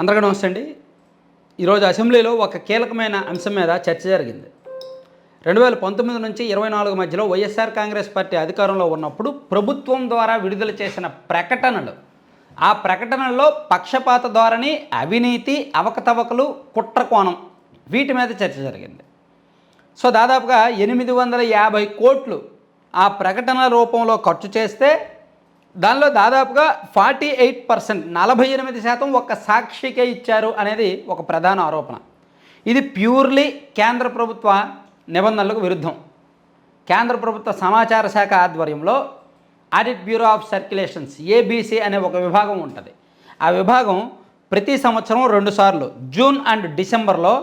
అందరికీ నమస్తే అండి. ఈరోజు అసెంబ్లీలో ఒక కీలకమైన అంశం మీద చర్చ జరిగింది. రెండు వేల పంతొమ్మిది నుంచి ఇరవై నాలుగు మధ్యలో వైఎస్ఆర్ కాంగ్రెస్ పార్టీ అధికారంలో ఉన్నప్పుడు ప్రభుత్వం ద్వారా విడుదల చేసిన ప్రకటనలు. ఆ ప్రకటనల్లో పక్షపాత ధోరణి అవినీతి అవకతవకలు కుట్ర కోణం వీటి మీద చర్చ జరిగింది. సో దాదాపుగా ఎనిమిది వందల యాభై కోట్లు ఆ ప్రకటన రూపంలో ఖర్చు చేస్తే దానిలో దాదాపుగా ఫార్టీ ఎయిట్ పర్సెంట్ నలభై ఎనిమిది శాతం ఒక్క సాక్షికే ఇచ్చారు అనేది ఒక ప్రధాన ఆరోపణ. ఇది ప్యూర్లీ కేంద్ర ప్రభుత్వ నిబంధనలకు విరుద్ధం. కేంద్ర ప్రభుత్వ సమాచార శాఖ ఆధ్వర్యంలో audit bureau of circulations ABC అనే ఒక విభాగం ఉంటుంది. ఆ విభాగం ప్రతి సంవత్సరం రెండుసార్లు జూన్ అండ్ డిసెంబర్లో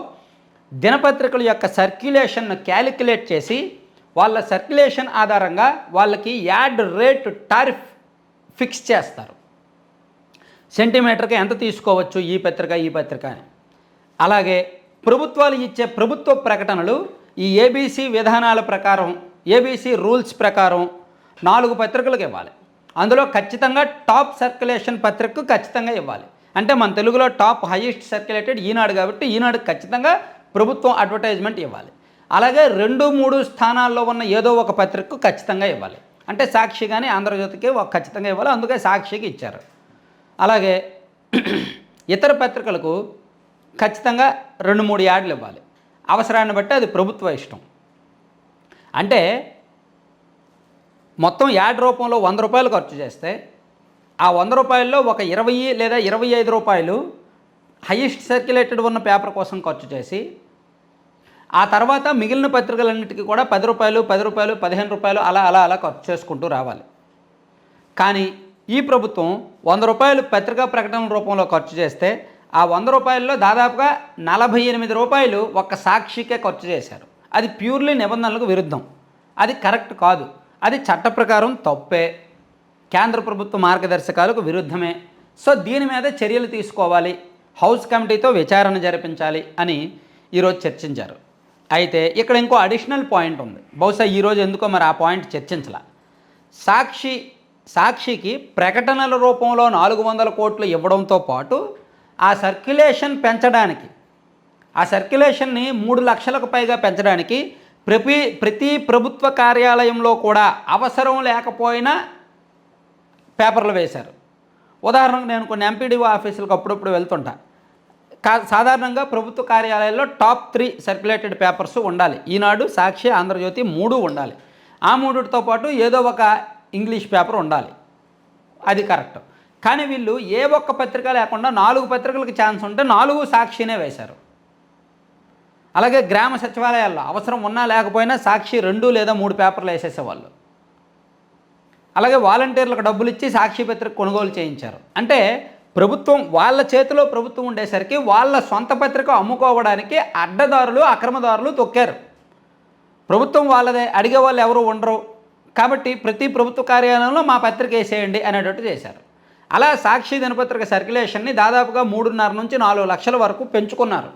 దినపత్రికల యొక్క సర్క్యులేషన్ను క్యాలిక్యులేట్ చేసి వాళ్ళ సర్క్యులేషన్ ఆధారంగా వాళ్ళకి యాడ్ రేట్ టారిఫ్ ఫిక్స్ చేస్తారు. సెంటీమీటర్కి ఎంత తీసుకోవచ్చు? ఈ పత్రిక ఈ పత్రిక అని. అలాగే ప్రభుత్వాలు ఇచ్చే ప్రభుత్వ ప్రకటనలు ఈ ఏబీసీ విధానాల ప్రకారం ఏబీసీ రూల్స్ ప్రకారం నాలుగు పత్రికలకు ఇవ్వాలి. అందులో ఖచ్చితంగా టాప్ సర్క్యులేషన్ పత్రికకు ఖచ్చితంగా ఇవ్వాలి. అంటే మన తెలుగులో టాప్ హైయెస్ట్ సర్క్యులేటెడ్ ఈనాడు కాబట్టి ఈనాడు ఖచ్చితంగా ప్రభుత్వం అడ్వర్టైజ్మెంట్ ఇవ్వాలి. అలాగే రెండు మూడు స్థానాల్లో ఉన్న ఏదో ఒక పత్రికకు ఖచ్చితంగా ఇవ్వాలి. అంటే సాక్షి కానీ ఆంధ్రజ్యోతికి ఒక ఖచ్చితంగా ఇవ్వాలి అందుకే సాక్షికి ఇచ్చారు. అలాగే ఇతర పత్రికలకు ఖచ్చితంగా రెండు మూడు యాడ్లు ఇవ్వాలి. అవసరాన్ని బట్టి అది ప్రభుత్వ ఇష్టం. అంటే మొత్తం యాడ్ రూపంలో వంద రూపాయలు ఖర్చు చేస్తే ఆ వంద రూపాయల్లో ఒక ఇరవై లేదా ఇరవై ఐదు రూపాయలు హైయెస్ట్ సర్క్యులేటెడ్ ఉన్న పేపర్ కోసం ఖర్చు చేసి ఆ తర్వాత మిగిలిన పత్రికలన్నిటికీ కూడా పది రూపాయలు పది రూపాయలు పదిహేను రూపాయలు అలా అలా అలా ఖర్చు చేసుకుంటూ రావాలి. కానీ ఈ ప్రభుత్వం వంద రూపాయలు పత్రికా ప్రకటన రూపంలో ఖర్చు చేస్తే ఆ వంద రూపాయల్లో దాదాపుగా నలభై ఎనిమిది రూపాయలు ఒక్క సాక్షికే ఖర్చు చేశారు. అది ప్యూర్లీ నిబంధనలకు విరుద్ధం. అది కరెక్ట్ కాదు. అది చట్ట ప్రకారం తప్పే. కేంద్ర ప్రభుత్వ మార్గదర్శకాలకు విరుద్ధమే. సో దీని మీద చర్యలు తీసుకోవాలి. హౌస్ కమిటీతో విచారణ జరిపించాలి అని ఈరోజు చర్చించారు. అయితే ఇక్కడ ఇంకో అడిషనల్ పాయింట్ ఉంది. బహుశా ఈరోజు ఎందుకో మరి ఆ పాయింట్ చర్చించాల. సాక్షి సాక్షికి ప్రకటనల రూపంలో నాలుగు వందల కోట్లు ఇవ్వడంతో పాటు ఆ సర్క్యులేషన్ పెంచడానికి ఆ సర్క్యులేషన్ని మూడు లక్షలకు పైగా పెంచడానికి ప్రతి ప్రతి ప్రభుత్వ కార్యాలయంలో కూడా అవసరం లేకపోయినా పేపర్లు వేశారు. ఉదాహరణకు నేను కొన్ని ఎంపీడీఓ ఆఫీసులకు అప్పుడప్పుడు వెళ్తుంటాను సాధారణంగా ప్రభుత్వ కార్యాలయాల్లో టాప్ త్రీ సర్క్యులేటెడ్ పేపర్స్ ఉండాలి. ఈనాడు సాక్షి ఆంధ్రజ్యోతి మూడు ఉండాలి. ఆ మూడుతో పాటు ఏదో ఒక ఇంగ్లీష్ పేపర్ ఉండాలి. అది కరెక్ట్. కానీ వీళ్ళు ఏ ఒక్క పత్రిక లేకుండా నాలుగు పత్రికలకు ఛాన్స్ ఉంటే నాలుగు సాక్షినే వేశారు. అలాగే గ్రామ సచివాలయాల్లో అవసరం ఉన్నా లేకపోయినా సాక్షి రెండు లేదా మూడు పేపర్లు వేసేసేవాళ్ళు. అలాగే వాలంటీర్లకు డబ్బులు ఇచ్చి సాక్షి పత్రిక కొనుగోలు చేయించారు. అంటే ప్రభుత్వం వాళ్ళ చేతిలో ప్రభుత్వం ఉండేసరికి వాళ్ళ సొంత పత్రిక అమ్ముకోవడానికి అడ్డదారులు అక్రమదారులు తొక్కారు. ప్రభుత్వం వాళ్ళదే అడిగే వాళ్ళు ఎవరు ఉండరు. కాబట్టి ప్రతి ప్రభుత్వ కార్యాలయంలో మా పత్రిక వేసేయండి అనేటట్టు చేశారు. అలా సాక్షి దినపత్రిక సర్క్యులేషన్ని దాదాపుగా మూడున్నర నుంచి నాలుగు లక్షల వరకు పెంచుకున్నారు.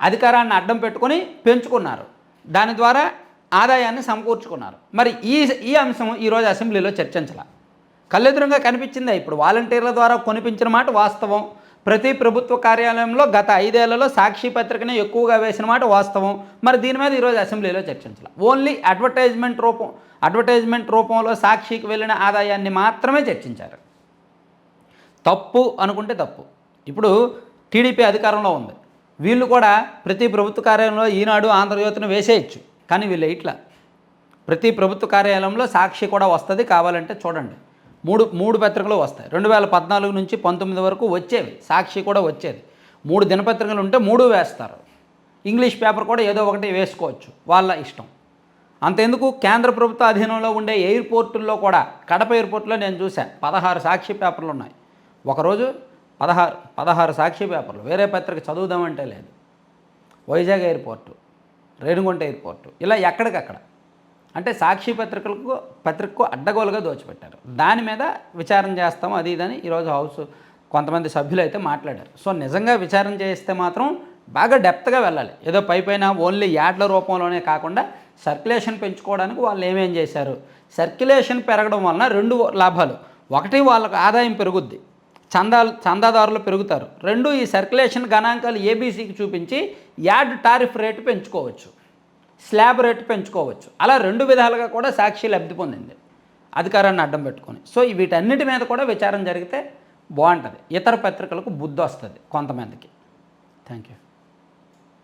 అధికారాన్ని అడ్డం పెట్టుకొని పెంచుకున్నారు. దాని ద్వారా ఆదాయాన్ని సమకూర్చుకున్నారు. మరి ఈ ఈ అంశం ఈరోజు అసెంబ్లీలో చర్చించాల. కళ్ళెదురుగా కనిపించిందే? ఇప్పుడు వాలంటీర్ల ద్వారా కొనిపించిన మాట వాస్తవం. ప్రతి ప్రభుత్వ కార్యాలయంలో గత ఐదేళ్ళలో సాక్షి పత్రికనే ఎక్కువగా వేసిన మాట వాస్తవం. మరి దీని మీద ఈరోజు అసెంబ్లీలో చర్చించాలి. ఓన్లీ అడ్వర్టైజ్మెంట్ రూపం అడ్వర్టైజ్మెంట్ రూపంలో సాక్షికి వెళ్ళిన ఆదాయాన్ని మాత్రమే చర్చించారు. తప్పు అనుకుంటే తప్పు. ఇప్పుడు టీడీపీ అధికారంలో ఉంది. వీళ్ళు కూడా ప్రతి ప్రభుత్వ కార్యాలయంలో ఈనాడు ఆంధ్రజ్యోతిని వేసేయచ్చు. కానీ వీళ్ళు ఇట్లా. ప్రతి ప్రభుత్వ కార్యాలయంలో సాక్షి కూడా వస్తుంది కావాలంటే చూడండి. మూడు మూడు పత్రికలు వస్తాయి. రెండు వేల పద్నాలుగు నుంచి పంతొమ్మిది వరకు వచ్చేవి. సాక్షి కూడా వచ్చేది. మూడు దినపత్రికలు ఉంటే మూడు వేస్తారు. ఇంగ్లీష్ పేపర్ కూడా ఏదో ఒకటి వేసుకోవచ్చు. వాళ్ళ ఇష్టం. అంతెందుకు? కేంద్ర ప్రభుత్వ అధీనంలో ఉండే ఎయిర్పోర్టుల్లో కూడా కడప ఎయిర్పోర్ట్లో నేను చూశాను. పదహారు సాక్షి పేపర్లు ఉన్నాయి. ఒకరోజు పదహారు పదహారు సాక్షి పేపర్లు. వేరే పత్రిక చదువుదామంటే లేదు. Vizag airport Renigunta airport. ఇలా ఎక్కడికక్కడ. అంటే సాక్షి పత్రికలకు పత్రికకు అడ్డగోలుగా దోచిపెట్టారు. దాని మీద విచారణ చేస్తాం అది ఇదని ఈరోజు హౌస్ కొంతమంది సభ్యులు అయితే మాట్లాడారు. సో నిజంగా విచారణ చేస్తే మాత్రం బాగా డెప్త్గా వెళ్ళాలి. ఏదో పై పైన ఓన్లీ యాడ్ల రూపంలోనే కాకుండా సర్క్యులేషన్ పెంచుకోవడానికి వాళ్ళు ఏమేం చేశారు? సర్క్యులేషన్ పెరగడం వలన రెండు లాభాలు. ఒకటి వాళ్ళకు ఆదాయం పెరుగుద్ది. చందాలు చందాదారులు పెరుగుతారు. రెండు ఈ సర్క్యులేషన్ గణాంకాలు ఏబీసీకి చూపించి యాడ్ టారిఫ్ రేటు పెంచుకోవచ్చు. స్లాబ్ రేటు పెంచుకోవచ్చు. అలా రెండు విధాలుగా కూడా సాక్షి లబ్ధి పొందింది. అధికారాన్ని అడ్డం పెట్టుకొని. సో వీటన్నిటి మీద కూడా విచారం జరిగితే బాగుంటుంది. ఇతర పత్రికలకు బుద్ధి వస్తుంది కొంతమందికి. Thank you